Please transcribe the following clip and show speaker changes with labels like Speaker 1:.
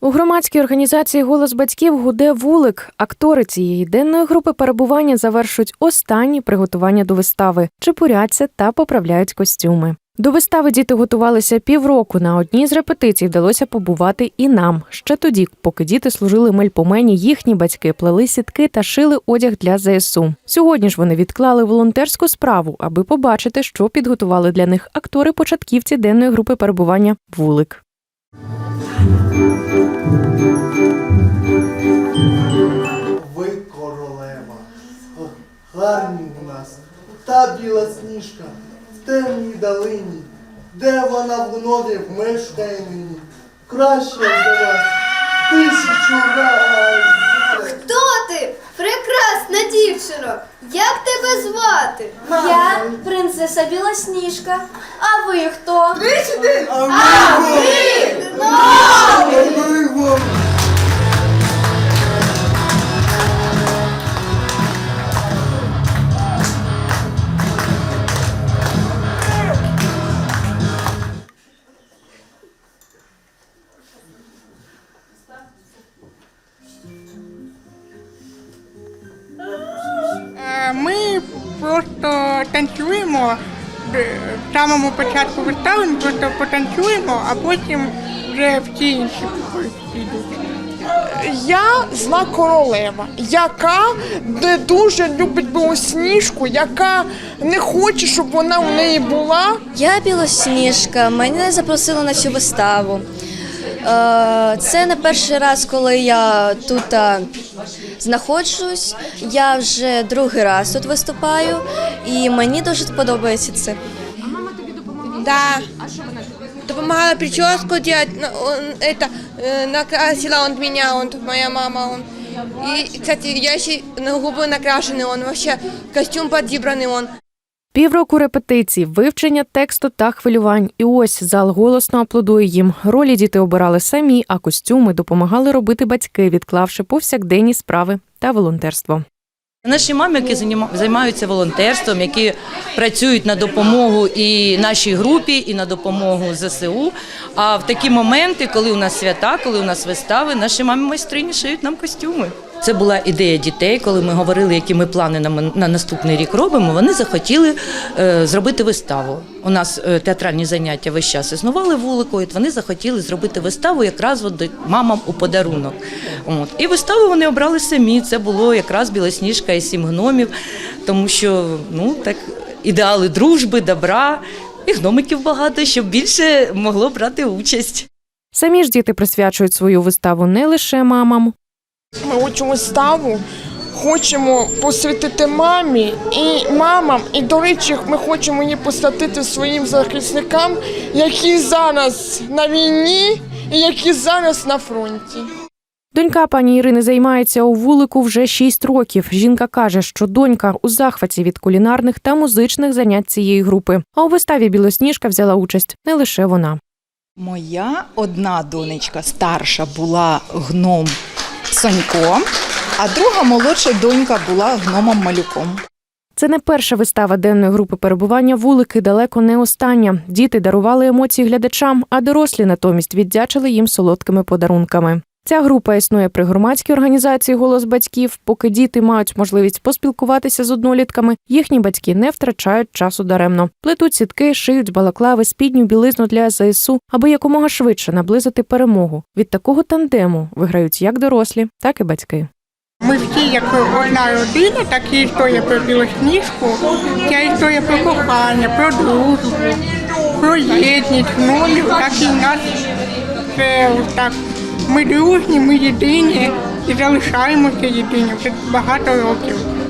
Speaker 1: У громадській організації Голос батьків гуде вулик. Актори цієї денної групи перебування завершують останні приготування до вистави, чепуряться та поправляють костюми. До вистави діти готувалися півроку. На одній з репетицій вдалося побувати і нам. Ще тоді, поки діти служили мельпомені, їхні батьки плели сітки та шили одяг для ЗСУ. Сьогодні ж вони відклали волонтерську справу, аби побачити, що підготували для них актори-початківці денної групи перебування вулик.
Speaker 2: Ви королева. Гарні у нас. Та біла сніжка в темній долині. Де вона в гнові мешкає нині? Краще за вас тисячу разів.
Speaker 3: Хто ти? Прекрасна дівчино! Як тебе звати?
Speaker 4: Я принцеса Білосніжка. А ви хто?
Speaker 2: А ми
Speaker 5: просто танцюємо в самому початку вистави, ми просто потанцюємо, а потім вже всі інші підуть.
Speaker 6: Я зла королева, яка не дуже любить білосніжку, яка не хоче, щоб вона у неї була.
Speaker 4: Я білосніжка. Мене запросили на цю виставу. Е, Це не перший раз, коли я тут е, знаходжусь. Я вже другий раз тут виступаю, і мені дуже подобається це.
Speaker 7: Да. Допомагала прическу делать, ну, он, это, э, накрасила он меня, он, моя мама, он. И, кстати, я еще на губы накрашенный, он вообще, костюм подібраний он.
Speaker 1: Півроку репетицій, вивчення тексту та хвилювань. І ось зал голосно аплодує їм. Ролі діти обирали самі, а костюми допомагали робити батьки, відклавши повсякденні справи та волонтерство.
Speaker 8: Наші мами, які займаються волонтерством, які працюють на допомогу і нашій групі, і на допомогу ЗСУ. А в такі моменти, коли у нас свята, коли у нас вистави, наші мами майстрині шиють нам костюми. Це була ідея дітей, коли ми говорили, які ми плани на, наступний рік робимо. Вони захотіли е, зробити виставу. У нас е, театральні заняття весь час існували вуликою. Вони захотіли зробити виставу якраз мамам у подарунок. І виставу вони обрали самі. Це було якраз Білосніжка і сім гномів, тому що ну ідеали дружби, добра і гномиків багато, щоб більше могло брати участь.
Speaker 1: Самі ж діти присвячують свою виставу не лише мамам,
Speaker 6: Ми цю виставу хочемо посвятити мамі і мамам. І, до речі, ми хочемо її посвятити своїм захисникам, які зараз на війні і які зараз на фронті.
Speaker 1: Донька пані Ірини займається у вулику вже 6 років. Жінка каже, що донька у захваті від кулінарних та музичних занять цієї групи. А у виставі Білосніжка взяла участь не лише вона.
Speaker 9: Моя одна донечка старша була гном Сонько, а друга молодша донька була гномом малюком.
Speaker 1: Це не перша вистава денної групи перебування вулики, далеко не остання. Діти дарували емоції глядачам, а дорослі натомість віддячили їм солодкими подарунками. Ця група існує при громадській організації Голос батьків. Поки діти мають можливість поспілкуватися з однолітками, їхні батьки не втрачають часу даремно. Плетуть сітки, шиють балаклави, спідню білизну для ЗСУ, аби якомога швидше наблизити перемогу. Від такого тандему виграють як дорослі, так і батьки.
Speaker 5: Ми всі як одна родина, так і історія про білосніжку, ця історія про кохання, про дружбу, про єдність гномів, так і нас це так. Ми дружні, ми єдині і залишаємося єдині вже багато років.